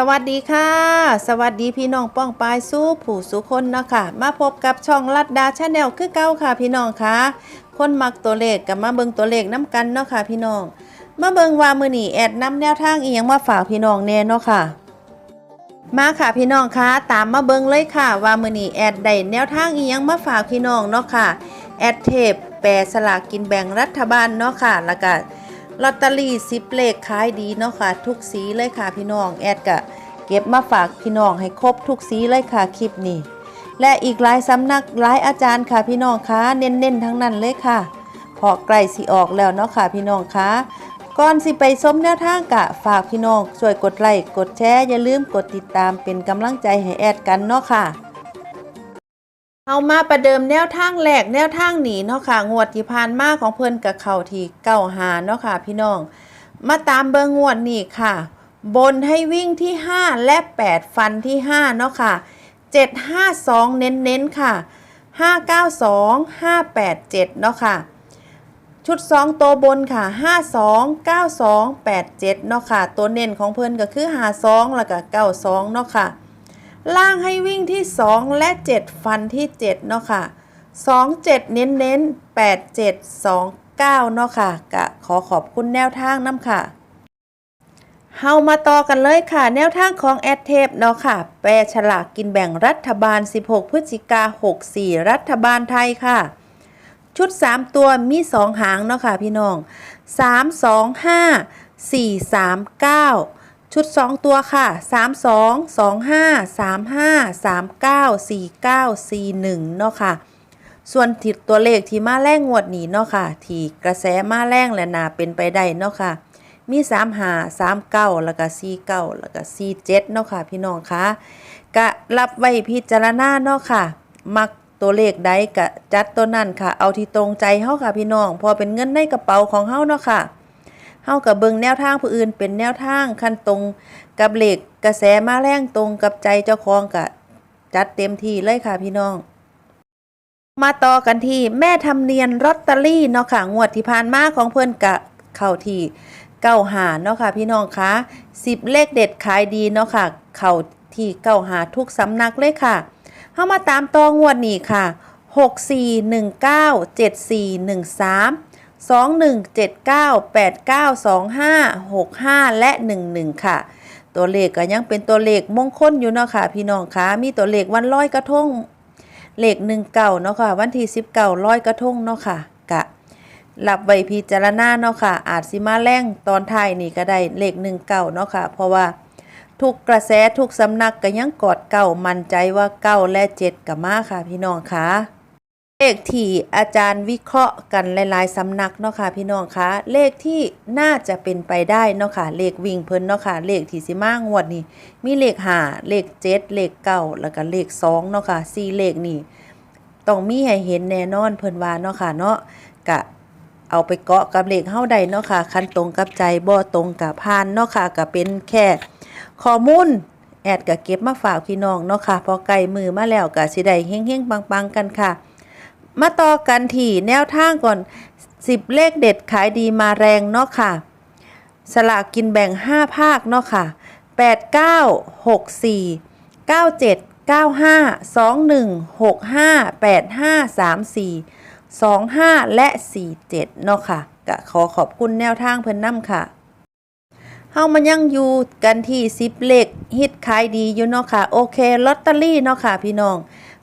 สวัสดีค่ะ สวัสดีพี่น้องป้องปายสู้ผู้สุคนเนาะค่ะมาพบกับช่องลัดดาชาแนลคือเก้าค่ะพี่น้องค่ะคนมักตัวเลขกับมาเบิงตัวเลขน้ำกันเนาะค่ะพี่น้องมาเบิงว่ามือนีแอดน้ำแนวทางอียังมาฝากพี่น้องแน่เนาะค่ะ มาค่ะพี่น้องคะตามมาเบิงเลยค่ะ ว่ามือนีแอดได้แนวทางอียังมาฝากพี่น้องเนาะค่ะแอดเทปแปรสลากกินแบ่งรัฐบาลเนาะค่ะแล้วก็ ลอตเตอรี่สิบเลขขายดีเนาะค่ะ ทุกสีเลยค่ะพี่น้องแอดก็เก็บมาฝากพี่น้องให้ครบทุกสีเลยค่ะคลิปนี้และอีกหลายสำนักหลายอาจารย์ค่ะพี่น้องคะเน้นๆทั้งนั้นเลยค่ะพอใกล้สิออกแล้วเนาะค่ะพี่น้องคะก่อนสิไปชมแนวทางกะฝากพี่น้องช่วยกดไลค์กดแชร์อย่าลืมกดติดตามเป็นกำลังใจให้แอดกันเนาะค่ะ เอามาประเดิมแนวทางแรกแนวทางหนีเนาะค่ะ งวดที่ผ่านมาของเพิ่นกับเข่าที่เก้าหาเนาะค่ะ พี่น้อง มาตามเบอร์งวดนี่ค่ะ บนให้วิ่งที่ 5 และ 8 ฟันที่ 5 เนาะค่ะ 752 เน้นๆค่ะ 592 587 เนาะค่ะ ชุด 2 ตัวบนค่ะ 52 92 87 เนาะค่ะ ตัวเน้นของเพิ่นก็คือ 52 แล้วก็92 เนาะค่ะ ล่างให้วิ่งที่ 2 และ 7 ฟันที่ 7 เนาะค่ะ 2 7 เน้นเน้นๆ8 7 2 9 เนาะค่ะกะขอขอบคุณแนวทางน้ำค่ะ เฮามาต่อกันเลยค่ะ แนวทางของแอดเทปเนาะค่ะ แปรฉลากกินแบ่งรัฐบาล 16 พฤศจิกา 64 รัฐบาลไทยค่ะ ชุด 3 ตัวมี 2 หางเนาะค่ะพี่น้อง 3 2 5 4 3 9 ชุด 2 ตัวค่ะ 3 2 2 5 3 5 3 9 4 9 4 1เนาะค่ะ ส่วนทิศตัวเลขที่มาแรงงวดนี้เนาะค่ะ ที่กระแสมาแรงและนาเป็นไปได้เนาะค่ะ มี3หา3 9 แล้วก็ 4 9 แล้วก็ 4 7เนาะค่ะ พี่น้องคะกะรับไว้พิจารณาเนาะค่ะ มักตัวเลขใดกะจัดตัวนั้นค่ะ เอาที่ตรงใจเฮาค่ะพี่น้อง พอเป็นเงินในกระเป๋าของเฮาเนาะค่ะ เฮากับเบิงแนวทางผู้อื่น เป็นแนวทางคันตรงกับเหลขกกระแสมาแรงตรงกับใจเจ้าของกะจัดเต็มที่เลยค่ะพี่น้อง มาต่อกันที่แม่ทำเนียนลอตเตอรี่เนาะค่ะงวดที่ผ่านมาของเพื่อนกะเข้าที่เก้าหาเนาะค่ะพี่น้องคะสิบเลขเด็ดขายดีเนาะค่ะ เข้าที่เก้าหาทุกสำนักเลยค่ะเข้ามาตามต่องวดนี้ค่ะหกสี่หนึ่งเก้าเจ็ดสี่หนึ่งสามสองหนึ่งเจ็ดเก้าแปดเก้าสองห้าหกห้าและหนึ่งหนึ่งค่ะ ตัวเลขก็ยังเป็นตัวเลขมงคลอยู่เนาะค่ะ พี่น้องคะมีตัวเลขวันลอยกระทงเลขหนึ่งเก่าเนาะค่ะวันที่สิบเก่าร้อยกระทงเนาะค่ะกะหลับไว้พิจารณาเนาะค่ะ อาจสิมาแรงตอนท้ายนี่ก็ได้เลขหนึ่งเก่าเนาะค่ะ เพราะว่าทุกกระแสทุกสำนักก็ยังกอดเก่ามั่นใจว่าเก้าและเจ็ดกับมาค่ะ พี่น้องค่ะ เลขที่อาจารย์วิเคราะห์กันหลายๆสำนักเนาะค่ะ พี่น้องคะเลขที่น่าจะเป็นไปได้เนาะค่ะเลขวิ่งเพิ่นเนาะค่ะเลขที่สิมางวดนี่มีเลขห้าเลขเจ็ดเลขเก้าแล้วก็เลขสองเนาะค่ะสี่เลขนี่ต้องมีให้เห็นแน่นอนเพิ่นว่าเนาะค่ะเนาะกะเอาไปเกาะกับเลขเฮาได้เนาะค่ะคันตรงกับใจบ่ตรงกับพานเนาะค่ะก็เป็นแค่ข้อมูลแอดก็เก็บมาฝากพี่น้องเนาะค่ะพอไกลมือมาแล้วก็สิได้เฮงๆปังๆกันค่ะ มาต่อกันที่แนวทางก่อน 10 เลขเด็ดขายดีมาแรงเนาะค่ะ สลากกินแบ่ง 5 ภาคเนาะค่ะ 8 9 6 4 9 7 9 5 2 1 6 5 8 5 3 4 2 5 และ 4 7 เนาะค่ะก็ขอขอบคุณแนวทางเพิ่นนำค่ะเฮามันยังอยู่กันที่10เลขฮิตขายดีอยู่เนาะค่ะ โอเคลอตเตอรี่เนาะค่ะพี่น้อง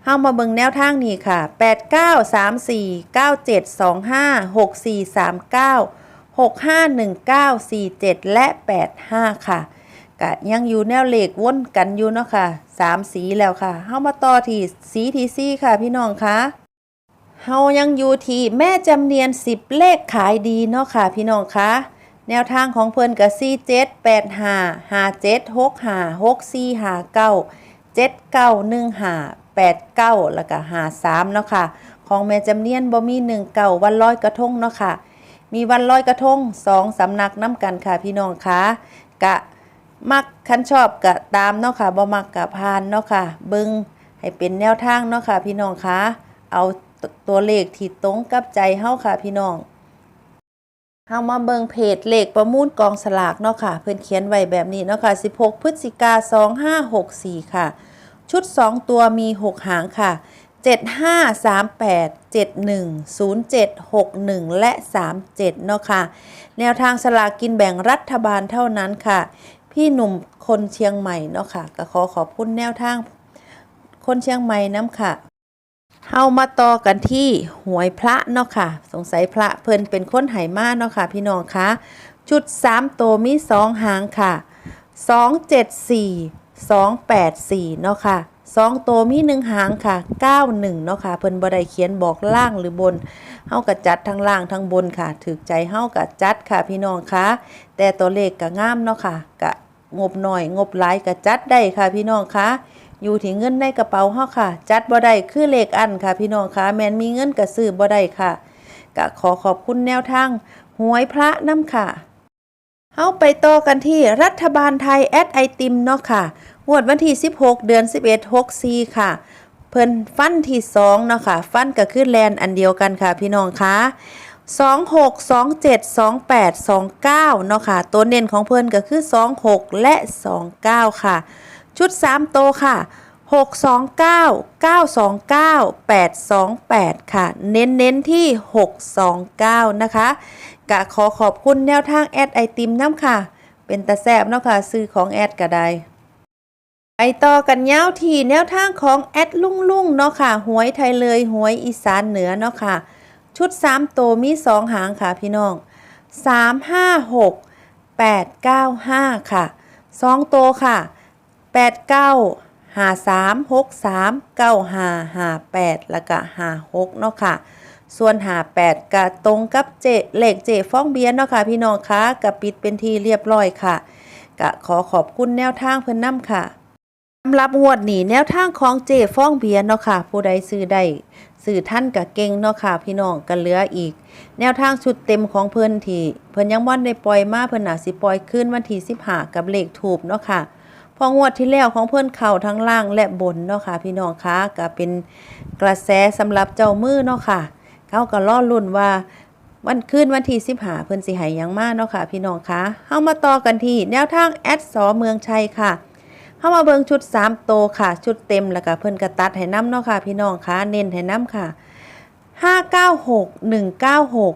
เฮามาเบิ่งแนวทางนี้ค่ะ 8 9 3 4 9 7 2 5 6 4 3 9 6 5 1 9 4 7 และ 8 5 ค่ะกะยังอยู่แนวเลขวนกันอยู่เนาะค่ะ 3 สีแล้วค่ะเฮามาต่อที่สีที่สี่ค่ะพี่น้องคะเฮายังอยู่ที่แม่จำเนียน 10 เลขขายดีเนาะค่ะ พี่น้องคะแนวทางของเพิ่นกับ4 7 8 5 5 7 6 5 6 4 5 9เจ็ดเก้าหนึ่งหา แปดเก้าแล้วก็หาสามเนาะค่ะ ของแม่จำเนียนบ่มีหนึ่งเก่าวันลอยกระทงเนาะค่ะ มีวันลอยกระทงสองสำนักน้ำกันค่ะพี่น้องคะกะมักคันชอบกะตามเนาะค่ะบ่มักกะพานเนาะค่ะ เบิงให้เป็นแนวทางเนาะค่ะ พี่น้องคะเอาตัวเลขที่ตรงกับใจเฮาค่ะ พี่น้องเฮามาเบิงเพจเลขประมูลกองสลากเนาะค่ะ เพิ่อนเขียนไว้แบบนี้เนาะค่ะ 16 พฤศจิกา2564 ค่ะ ชุด 2 ตัวมี 6 หางค่ะ 7538 71 07 61 และ 37 เนาะค่ะ แนวทางสลากกินแบ่งรัฐบาลเท่านั้นค่ะ พี่หนุ่มคนเชียงใหม่เนาะค่ะ ก็ขอขอบคุณแนวทางคนเชียงใหม่น้ำค่ะเฮามาต่อกันที่หวยพระเนาะค่ะ สงสัยพระเพิ่นเป็นคนไหมาเนาะค่ะ พี่น้องคะชุด3ตัวมี 2 หางค่ะ 274 284 เนาะค่ะ2ตัวมี1หางค่ะ 91 เนาะค่ะ เพิ่นบ่ได้เขียนบอกล่างหรือบนเฮาก็จัดทั้งล่างทั้งบนค่ะถูกใจเฮาก็จัดค่ะพี่น้องคะแต่ตัวเลขก็งามเนาะค่ะก็งบหน่อย งบหลายก็จัดได้ค่ะพี่น้องคะอยู่ที่เงินในกระเป๋าเฮาค่ะ จัดบ่ได้คือเลขอันค่ะ พี่น้องคะแมนมีเงินก็ซื้อบ่ได้ค่ะก็ขอขอบคุณแนวทางหวยพระน้ำค่ะ เฮาไปต่อกันที่รัฐบาลไทยแอดไอติมเนาะค่ะ งวดวันที่ 16 เดือน 11 64 ค่ะ เพิ่นฟันที่2เนาะค่ะ ฟันก็คือแลนอันเดียวกันค่ะพี่น้องคะ26 27 28 29 เนาะค่ะ ตัวเน้นของเพิ่นก็คือ 26 และ 29 ค่ะ ชุด 3 โตค่ะ 629 929 828 ค่ะ เน้นเน้นๆที่ 629 นะคะกะขอขอบคุณแนวทางแอดไอติมน้ำค่ะ เป็นตาแซบเนาะค่ะ ซื้อของแอดก็ได้ไปต่อกันยาวที่แนวทางของแอดลุ่งลุ่งเนาะค่ะ หวยไทยเลย หวยอีสานเหนือเนาะค่ะ ชุด 3 โตวมี 2 หางค่ะพี่น้อง 3 5 6 8 9 5 ค่ะ 2โตวค่ะ8 9 5 3 6 3 9 5 5 8แปดแล้วก็5 6เนาะค่ะ ส่วนหา8ก็ตรงกับเจเหลขเจฟ้องเบียนเนาะค่ะพี่น้องคะกับปิดเป็นที่เรียบร้อยค่ะก็ขอขอบคุณแนวทางเพิ่นนำค่ะสำหรับงวดนี้แนวทางของเจฟ้องเบียร์เนาะค่ะ ผู้ใดซื้อได้ซื้อท่านกับเก่งเนาะค่ะพี่น้องกันเหลืออีก แนวทางชุดเต็มของเพิ่นที่เพิ่นยังบ่ได้ปล่อยมาเพิ่นหนาสิปล่อยขึ้นวันที่15กับเลขถูกเนาะค่ะ พองวดที่แล้วของเพิ่อนเข้าทั้งล่างและบนเนาะค่ะ พี่น้องคะก็เป็นกระแสสำหรับเจ้ามือเนาะค่ะ เขาก็รอลุ้นว่าวันขึ้นวันที่15เพิ่อนสิห้หยังมากเนาะค่ะ พี่น้องคะเฮามาต่อกันที่แนวทางแอดสอเมืองชัยค่ะเข้ามาเบิงชุด3โตค่ะ ชุดเต็มแล้วก็เพิ่อนกระตัดให้น้ำเนาะค่ะ พี่น้องคะเน้นให้น้ำค่ะ596 196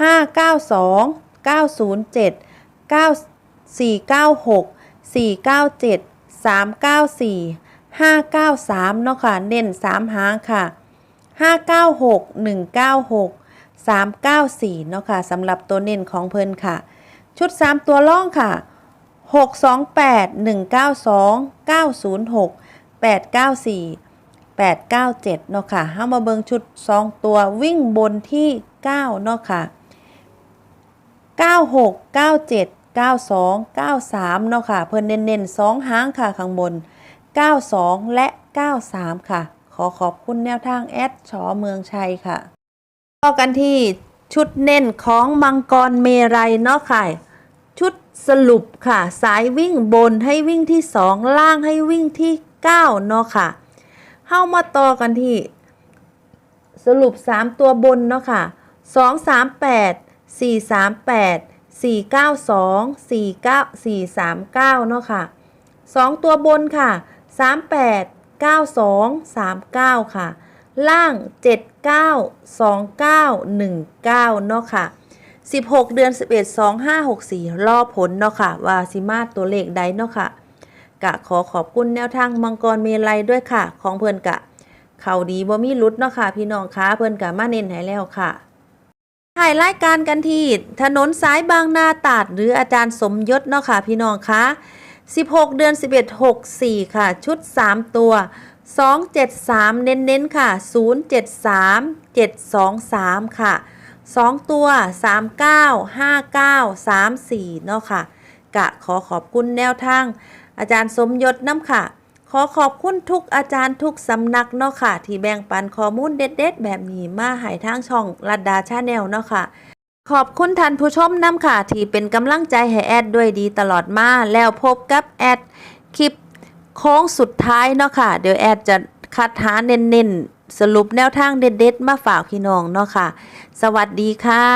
592 907 9496 497 394 593 เนาะค่ะ เน้น 3 หางค่ะ 596 196 394 เนาะค่ะสำหรับตัวเน้นของเพิ่นค่ะ ชุด 3 ตัวล่องค่ะ 628 192 906 894 897 เนาะค่ะเฮามาเบิงชุด 2 ตัววิ่งบนที่ 9 เนาะค่ะ 96 97 92 93เนาะค่ะ เพิ่นเน้นๆ2หางค่ะข้างบน 92 และ 93 ค่ะ ขอขอบคุณแนวทางแอดชอเมืองชัยค่ะต่อกันที่ชุดเน้นของมังกรเมรัยเนาะค่ะ ชุดสรุปค่ะ สายวิ่งบนให้วิ่งที่ 2 ล่างให้วิ่งที่ 9 เนาะค่ะเข้ามาต่อกันที่ สรุป 3 ตัวบนเนาะค่ะ 2 3 8 4 3 8 4 9 2 4 9 4 3 9เนาะค่ะ 2 ตัวบนค่ะ 38 92 39 ค่ะ ล่าง 79 29 19 เนาะค่ะ 16 เดือน 11 2564 รอผลเนาะค่ะ ว่าสิมาตัวเลขใดเนาะค่ะ กะขอขอบคุณแนวทางมังกรเมลัยด้วยค่ะ ของเพื่อนกะ เขาดีบ่มีรุดเนาะค่ะ พี่น้องคะเพื่อนกะมาเน้นให้แล้วค่ะ ถ่ายรายการกันที่ถนนสายบางนาตราด หรืออาจารย์สมยศเนาะค่ะพี่น้องคะ16 เดือน 11 64 ค่ะ ชุด 3 ตัว 273 เน้นๆ ค่ะ 073 723 ค่ะ 2 ตัว 39 59 34 เนาะค่ะ กะขอขอบคุณแนวทาง อาจารย์สมยศน้ำค่ะ ขอขอบคุณทุกอาจารย์ทุกสำนักเนาะค่ะ ที่แบ่งปันข้อมูลเด็ด ๆ แบบนี้มาให้ทางช่องรัดดาชาแนลเนาะค่ะ ขอบคุณท่านผู้ชมน้ำค่ะ ที่เป็นกำลังใจให้แอดด้วยดีตลอดมา แล้วพบกับแอดคลิปโค้งสุดท้ายเนาะค่ะ เดี๋ยวแอดจะคัดหาเน้นๆ สรุปแนวทางเด็ด ๆ มาฝากพี่น้องเนาะค่ะ สวัสดีค่ะ